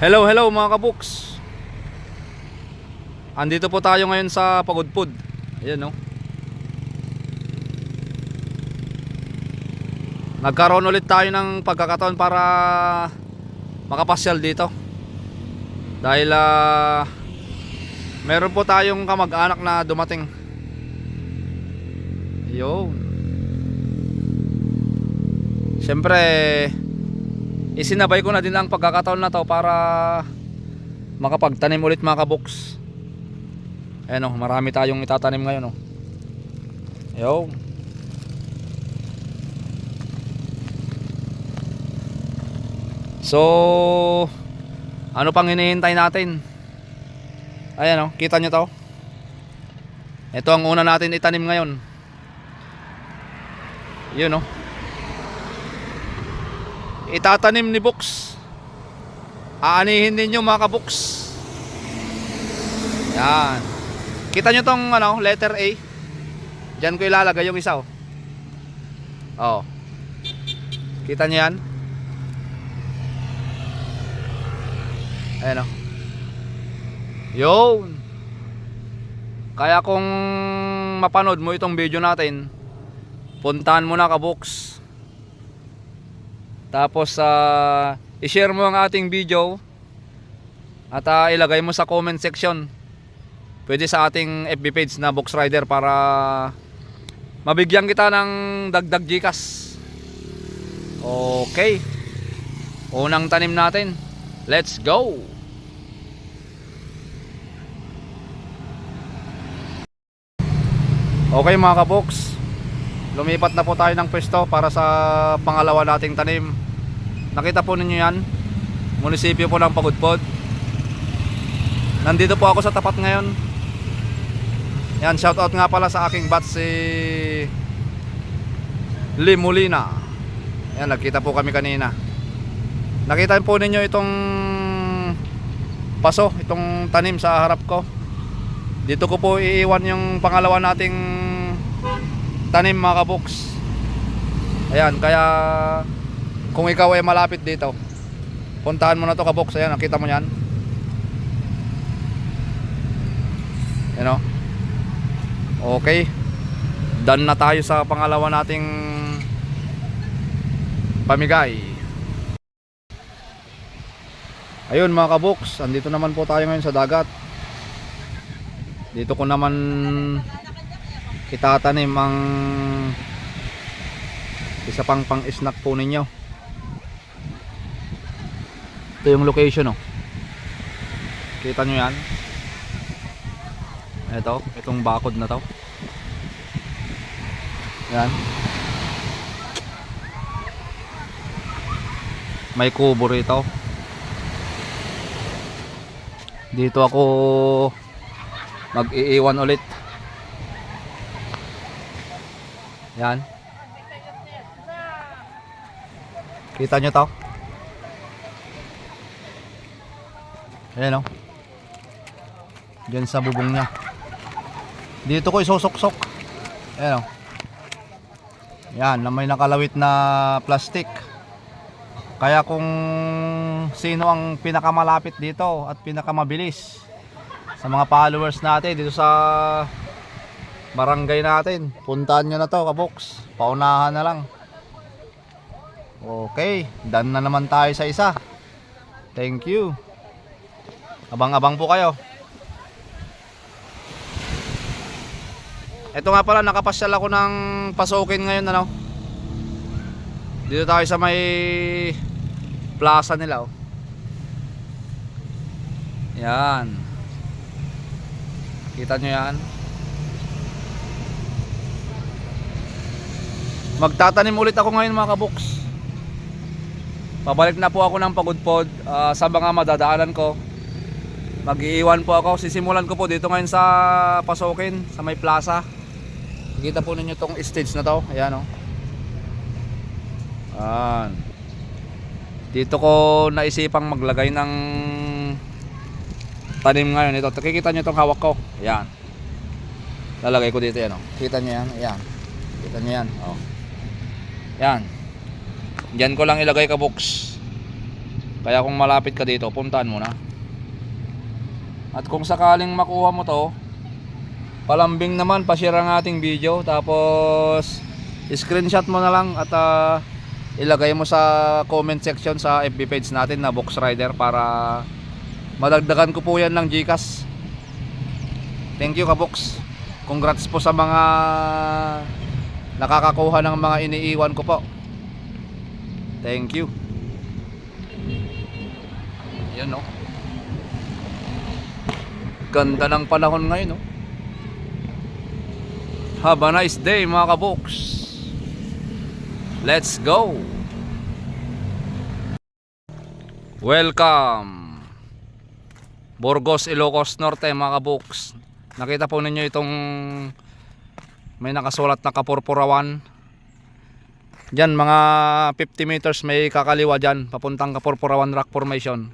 Hello, hello mga kabuks. Andito po tayo ngayon sa Pagudpud. Ayan no. Nagkaroon ulit tayo ng pagkakataon para makapasyal dito. Dahil ah meron po tayong kamag-anak na dumating. Yun. Siyempre, isinabay ko na din ang pagkakataon na to para makapagtanim ulit mga kabuks ayan o marami tayong itatanim ngayon o yo. So ano pang hinihintay natin? Ayan o kita nyo to? Ito ang una natin itanim ngayon. Yun o itatanim ni Books. Aanihin ninyo mga kabuks. Yan. Kita nyo tong ano, letter A. Diyan ko ilalagay yung isa oh. Oh. Kita nyo yan? Ayan oh. Yun. Kaya kung mapanood mo itong video natin, puntahan mo na kabuks. Tapos ah, i-share mo ang ating video at ah, ilagay mo sa comment section. Pwede sa ating FB page na Box Rider para mabigyan kita ng dagdag Gcash. Okay. Unang tanim natin. Let's go. Okay mga kaboks, lumipat na po tayo ng pwesto para sa pangalawa nating tanim. Nakita po ninyo yan, munisipyo po ng Pagudpod. Nandito po ako sa tapat ngayon. Yan, shoutout nga pala sa aking bat si Limulina. Yan, nagkita po kami kanina. Nakita po ninyo itong paso, itong tanim sa harap ko. Dito ko po iiwan yung pangalawa nating tanim mga kabuks. Ayan, kaya kung ikaw ay malapit dito, puntahan mo na to kabuks. Ayan, nakita mo yan. Ano? Okay. Done na tayo sa pangalawa nating pamigay. Ayun mga kabuks, andito naman po tayo ngayon sa dagat. Dito ko naman itatanim ang isa pang pang snack po ninyo. Ito yung location oh. Kita nyo yan. Ito, itong bakod na to. Yan. May kubo rito. Dito ako mag-iiwan ulit. Yan. Kita nyo to? Ayan o. Diyan sa bubong niya. Dito ko isusok-sok. Ayan o. Yan, na may nakalawit na plastic. Kaya kung sino ang pinakamalapit dito at pinakamabilis sa mga followers natin dito sa barangay natin, puntahan nyo na to kaboks. Paunahan na lang. Okay, done na naman tayo sa isa. Thank you. Abang-abang po kayo. Ito nga pala, nakapasyal ako ng pasukin ngayon, ano? Dito tayo sa may plaza nila, oh. Yan. Kita nyo yan? Magtatanim ulit ako ngayon mga kabuks. Pabalik na po ako ng pagudpod ah, sa mga madadaanan ko. Mag-iiwan po ako. Sisimulan ko po dito ngayon sa Pasukin, sa may plaza. Kita po ninyo tong stage na to. Ayan o. Oh. Ayan. Dito ko naisipang maglagay ng tanim ngayon. Ito, kikita nyo tong hawak ko. Ayan. Lalagay ko dito yan o. Kita nyo yan. Ayan. Kita nyo yan. O. Yan. Diyan ko lang ilagay ka box. Kaya kung malapit ka dito, puntahan mo na. At kung sakaling makuha mo to, palambing naman, pa-share ang ating video. Tapos, screenshot mo na lang at ah, ilagay mo sa comment section sa FB page natin na Box Rider para madagdagan ko po yan ng Gcash. Thank you Kabox. Congrats po sa mga nakakakuha ng mga iniiwan ko po. Thank you. Yan no. Ganda ng panahon ngayon no. Have a nice day mga kabox. Let's go. Welcome. Burgos, Ilocos Norte mga kabox. Nakita po ninyo itong may nakasulat na Kapurpurawan. Diyan mga 50 meters may kakaliwa dyan papuntang Kapurpurawan Rock Formation.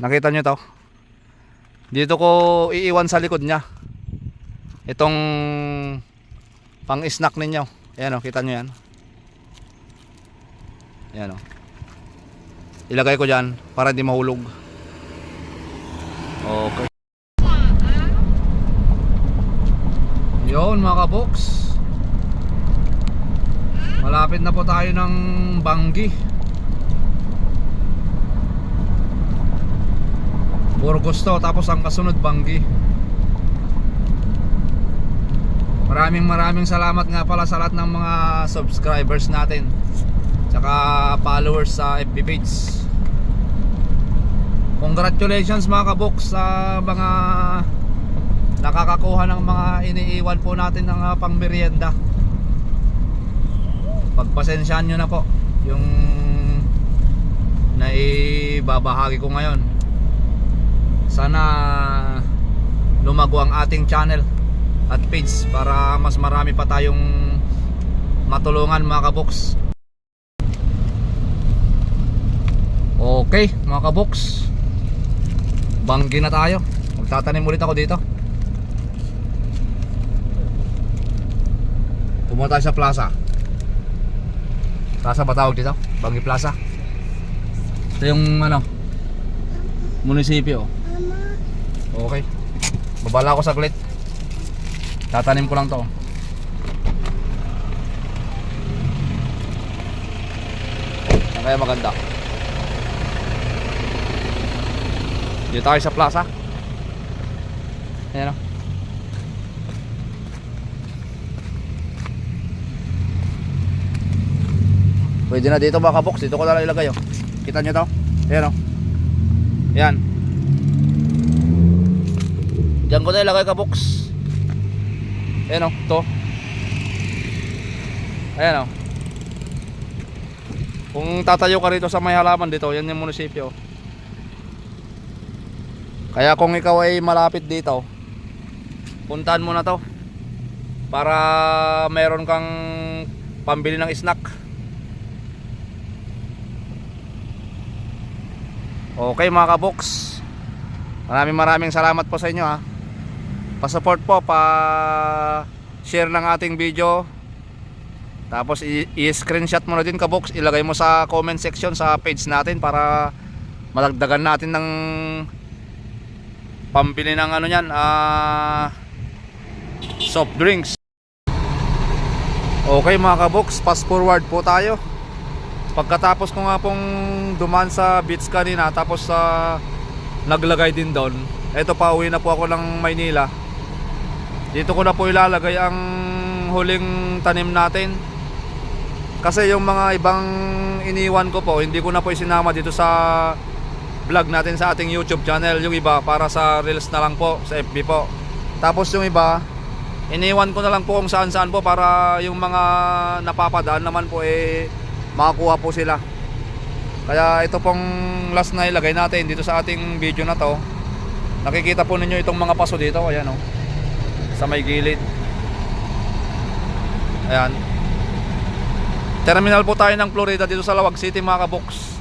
Nakita nyo to? Dito ko iiwan sa likod niya. Itong pang snack ninyo. Ayan o, kita nyo yan. Ayan o. Ilagay ko dyan para hindi mahulog. Okay. Yun mga kabox. Malapit na po tayo ng Banggi. Burgos to, tapos ang kasunod Banggi. Maraming maraming salamat nga pala sa lahat ng mga subscribers natin. Tsaka followers sa FB page. Congratulations mga kabox sa mga nakakakuha ng mga iniiwan po natin ng uh, pang merienda pagpasensyahan nyo na po yung naibabahagi ko ngayon. Sana lumago ang ating channel at page para mas marami pa tayong matulungan mga kabox okay mga kabox banggi na tayo. Magtatanim ulit ako dito pumunta tayo sa plaza. Plaza ba tawag dito? Banggi Plaza? Ito yung ano munisipyo. Okay. Babala ako saglit. Tatanim ko lang to. Kaya maganda? Dito tayo sa plaza. Ayan o Pwede na dito mga kabox. Dito ko na lang ilagay oh. Kita nyo to? Ayan oh. Ayan. Diyan ko na ilagay kabox. Ayan oh. To. Ayan oh. Kung tatayo ka rito sa may halaman dito, yan yung munisipyo. Kaya kung ikaw ay malapit dito, puntahan mo na to. Para meron kang pambili ng snack. Okay mga kabox Maraming maraming salamat po sa inyo ha Pa-support po Pa Share ng ating video. Tapos i-screenshot mo na din kabox Ilagay mo sa comment section sa page natin Para Malagdagan natin ng Pambili ng ano yan ah, Soft drinks. Okay mga kabox Fast forward po tayo Pagkatapos ko nga pong duman sa beach kanina tapos sa naglagay din doon. Eto pa uwi na po ako ng Maynila. Dito ko na po ilalagay ang huling tanim natin. Kasi yung mga ibang iniwan ko po, hindi ko na po isinama dito sa vlog natin sa ating YouTube channel. Yung iba para sa reels na lang po, sa FB po. Tapos yung iba, iniwan ko na lang po kung saan saan po para yung mga napapadaan naman po eh makakuha po sila. Kaya ito pong last na ilagay natin dito sa ating video na to. Nakikita po ninyo itong mga paso dito ayan o sa may gilid. Ayan. Terminal po tayo ng Florida dito sa Lawag City mga kabox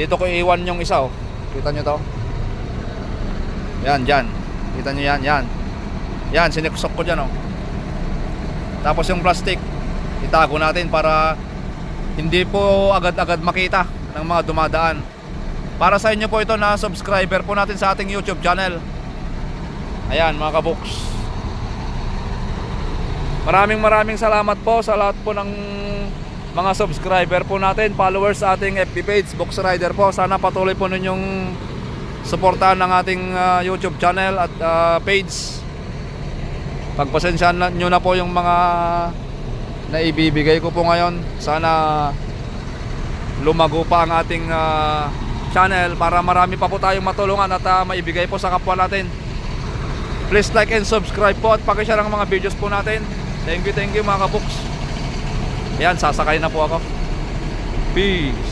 dito ko iwan yung isa oh. Kita nyo to? Yan dyan. Kita nyo yan yan. Yan siniksok ko dyan oh. Tapos yung plastic itago natin para hindi po agad-agad makita ng mga dumadaan. Para sa inyo po ito na subscriber po natin sa ating YouTube channel. Ayan mga kabuks. Maraming maraming salamat po sa lahat po ng mga subscriber po natin, followers sa ating FB page, Box Rider po. Sana patuloy po ninyong suportahan ng ating ah, YouTube channel at ah, page. Pagpasensyahan nyo na po yung mga naibibigay ko po ngayon. Sana lumago pa ang ating ah, channel para marami pa po tayong matulungan at ah, maibigay po sa kapwa natin. Please like and subscribe po at pakishare ang mga videos po natin. Thank you, thank you mga kabuks. Ayan, sasakay na po ako. Peace.